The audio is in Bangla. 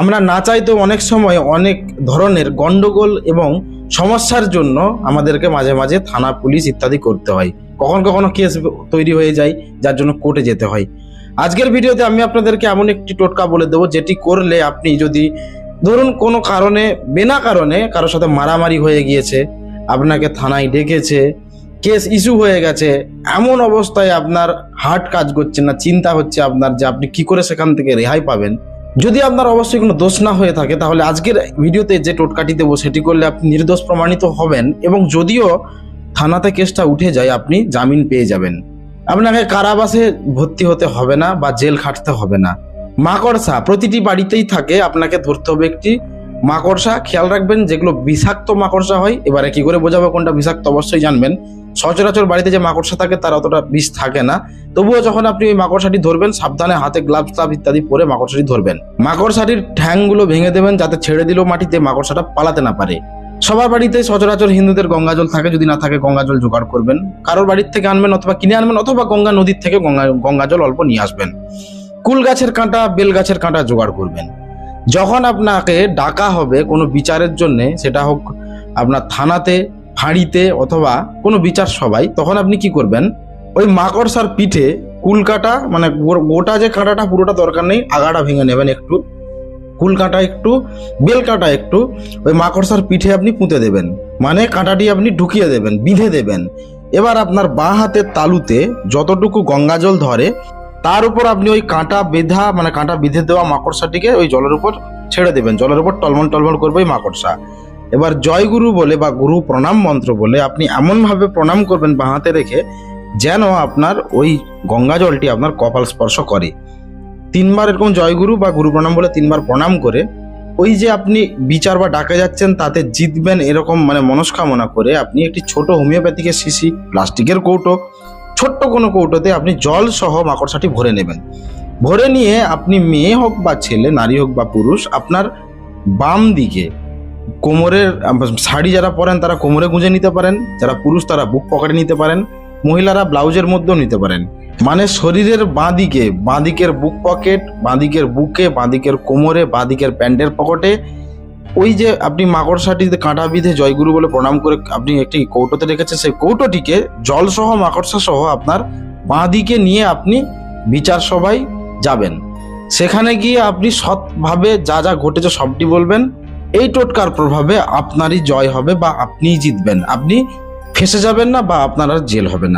আমরা না চাইতেও অনেক সময় অনেক ধরনের গন্ডগোল এবং সমস্যার জন্য আমাদেরকে মাঝে মাঝে থানা, পুলিশ ইত্যাদি করতে হয়। কখন কখনো কেস তৈরি হয়ে যায়, যার জন্য কোর্টে যেতে হয়। আজকের ভিডিওতে আমি আপনাদেরকে এমন একটি টোটকা বলে দেবো, যেটি করলে আপনি যদি, ধরুন কোনো কারণে, বিনা কারণে কারোর সাথে মারামারি হয়ে গিয়েছে, আপনাকে থানায় ডেকেছে, কেস ইস্যু হয়ে গেছে, এমন অবস্থায় আপনার হার্ট কাজ করছে না, চিন্তা হচ্ছে আপনার যে আপনি কি করে সেখান থেকে রেহাই পাবেন। যদি আপনার অবশ্যই কোনো দোষ না হয়ে থাকে, তাহলে আজকের ভিডিওতে যে টোটকাটি দেবো, সেটি করলে আপনি নির্দোষ প্রমাণিত হবেন এবং যদিও থানাতে কেসটা উঠে যায়, আপনি জামিন পেয়ে যাবেন। আপনাকে কারাবাসে ভর্তি হতে হবে না বা জেল খাটতে হবে না। মাকড়সা প্রতিটি বাড়িতেই থাকে, আপনাকে ধরতে হবে একটি মাকড়সা। খেয়াল রাখবেন, যেগুলো বিষাক্ত মাকড়সা হয়, এবারে কি করে বোঝাবো কোনটা বিষাক্ত, অবশ্যই জানবেন। সচরাচর বাড়িতে যে মাকড়সা থাকে তার অতটা বিষ থাকে না। তবুও যখন আপনি ওই মাকড়সাটি ধরবেন, সাবধানে হাতে গ্লাভস টাভ ইত্যাদি পরে মাকড়সাটি ধরবেন। মাকড়সাটির ঠ্যাংগুলো ভেঙে দেবেন যাতে ছেড়ে দিলেও মাটিতে মাকড়সাটা পালাতে না পারে। সবার বাড়িতে সচরাচর হিন্দুদের গঙ্গাজল থাকে, যদি না থাকে গঙ্গাজল জোগাড় করবেন। কারোর বাড়ির থেকে আনবেন অথবা কিনে আনবেন অথবা গঙ্গা নদীর থেকে গঙ্গা গঙ্গাজল অল্প নিয়ে আসবেন। কুল গাছের কাঁটা, বেল গাছের কাঁটা জোগাড় করবেন। যখন আপনাকে ডাকা হবে কোনো বিচারের জন্য, সেটা হোক আপনার থানাতে ফাঁড়িতে অথবা কোনো বিচার সবাই তখন আপনি কি করবেন? ওই মাকড়সার পিঠে কুল কাটা মানে গোটা যে কাঁটাটা, পুরোটা দরকার নেই, আগাটা ভেঙে নেবেন একটু। কুল কাঁটা একটু বেল কাঁটা একটু, ওই মাকড়সার পিঠে আপনি পুঁতে দেবেন। মানে কাঁটাটি আপনি ঢুকিয়ে দেবেন, বিঁধে দেবেন। এবার আপনার বাঁ হাতের তালুতে যতটুকু গঙ্গাজল ধরে, তার উপর আপনি ওই কাঁটা বেঁধা মানে কাঁটা বিঁধে দেওয়া মাকড়সাটিকে ওই জলের উপর ছেড়ে দেবেন। জলের উপর টলমল টলমল করবে ওই মাকড়সা। এবার জয় গুরু বলে বা গুরু প্রণাম মন্ত্র বলে আপনি এমনভাবে প্রণাম করবেন বাঁ হাতে রেখে যেন আপনার ওই গঙ্গা জলটি আপনার কপাল স্পর্শ করে। তিনবার এরকম জয়গুরু বা গুরু প্রণাম বলে তিনবার প্রণাম করে, ওই যে আপনি বিচার বা ডাকে যাচ্ছেন তাতে জিতবেন এরকম মানে মনস্কামনা করে আপনি একটি ছোট হোমিওপ্যাথিকের শিশি, প্লাস্টিকের কৌটো, ছোট্ট কোনো কৌটোতে আপনি জল সহ মাকড়সাটি ভরে নেবেন। ভরে নিয়ে আপনি মেয়ে হোক বা ছেলে, নারী হোক বা পুরুষ, আপনার বাম দিকে কোমরের শাড়ি যারা পরেন তারা কোমরে গুঁজে নিতে পারেন, যারা পুরুষ তারা বুক পকেটে নিতে পারেন, মহিলারা ব্লাউজের মধ্যেও নিতে পারেন। মানে শরীরের বাঁ দিকে বাঁ দিকের বুক পকেট, বাঁদিকের বুকে, বাঁদিকের কোমরে বাঁ দিকের প্যান্টের পকেটে, ওই যে আপনি মাকড়সাটিতে কাঁটা বিধে জয়গুরু বলে প্রণাম করে আপনি একটি কৌটোতে রেখেছেন, সেই কৌটোটিকে জল সহ মাকড়সা সহ আপনার বাঁদিকে নিয়ে আপনি বিচার সভায় যাবেন। সেখানে গিয়ে আপনি সৎভাবে যা যা ঘটেছে সবটি বলবেন এই টোটকার প্রভাবে আপনারই জয় হবে বা আপনিই জিতবেন। আপনি ফেসে যাবেন না বা আপনার আর জেল হবে না।